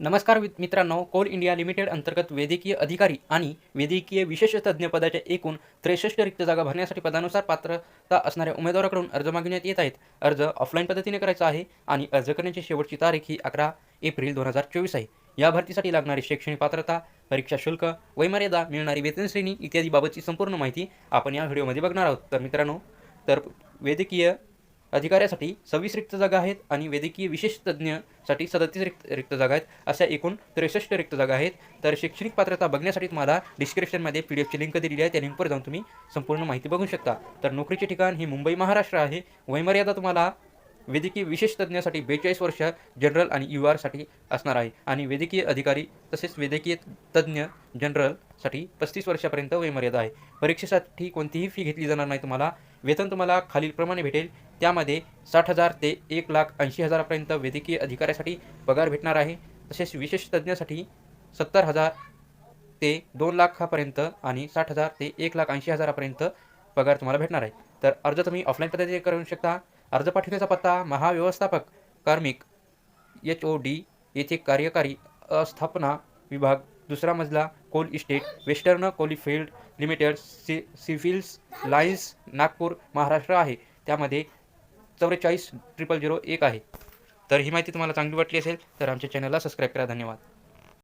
नमस्कार मित्रांनो Coal India limited अंतर्गत वैद्यकीय अधिकारी आणि वैद्यकीय विशेष तज्ज्ञ पदाच्या एकूण त्रेसष्ट रिक्त जागा भरण्यासाठी पदानुसार पात्रता असणाऱ्या उमेदवाराकडून अर्ज मागविण्यात येत आहेत. अर्ज ऑफलाईन पद्धतीने करायचा आहे आणि अर्ज करण्याची शेवटची तारीख ही अकरा एप्रिल दोन हजार चोवीस आहे. या भरतीसाठी लागणारी शैक्षणिक पात्रता परीक्षा शुल्क वयमर्यादा मिळणारी वेतन श्रेणी इत्यादी बाबतची संपूर्ण माहिती आपण या व्हिडिओमध्ये बघणार आहोत. तर मित्रांनो तर वैद्यकीय अधिकाऱ्यासाठी सव्वीस रिक्त जागा आहेत आणि वैद्यकीय विशेष तज्ज्ञसाठी सदतीस रिक्त रिक्त जागा आहेत अशा एकूण त्रेसष्ट रिक्त जागा आहेत. तर शैक्षणिक पात्रता बघण्यासाठी तुम्हाला डिस्क्रिप्शनमध्ये पी डी एफची लिंक दिलेली आहे त्या लिंकवर जाऊन तुम्ही संपूर्ण माहिती बघू शकता. तर नोकरीचे ठिकाण हे मुंबई महाराष्ट्र आहे. वयमर्यादा तुम्हाला वैद्यकीय विशेष तज्ज्ञासाठी बेचाळीस वर्ष जनरल आणि यू आरसाठी असणार आहे. आणि वैद्यकीय अधिकारी तसेच वैद्यकीय तज्ज्ञ जनरलसाठी पस्तीस वर्षापर्यंत वयमर्यादा आहे. परीक्षेसाठी कोणतीही फी घेतली जाणार नाही तुम्हाला. वेतन तुम्हाला खालीलप्रमाणे भेटेल. त्यामध्ये साठ हजार ते एक लाख ऐंशी हजारापर्यंत वैद्यकीय अधिकाऱ्यासाठी पगार भेटणार आहे. तसेच विशेष तज्ज्ञासाठी सत्तर हजार ते दोन लाखापर्यंत आणि साठ हजार ते एक लाख ऐंशी हजारापर्यंत पगार तुम्हाला भेटणार आहे. तर अर्ज तुम्ही ऑफलाईन पद्धतीने करू शकता. अर्ज पाठवण्याचा पत्ता महाव्यवस्थापक कार्मिक एच ओ डी येथे कार्यकारी अस्थापना विभाग दुसरा मजला coal estate western coalfields limited C civils lines Nagpur Maharashtra आहे. त्यामध्ये चौवेचाळीस ट्रिपल झिरो एक आहे. तर ही माहिती तुम्हाला चांगली वाटली असेल तर आमच्या चॅनलला सबस्क्राईब करा. धन्यवाद.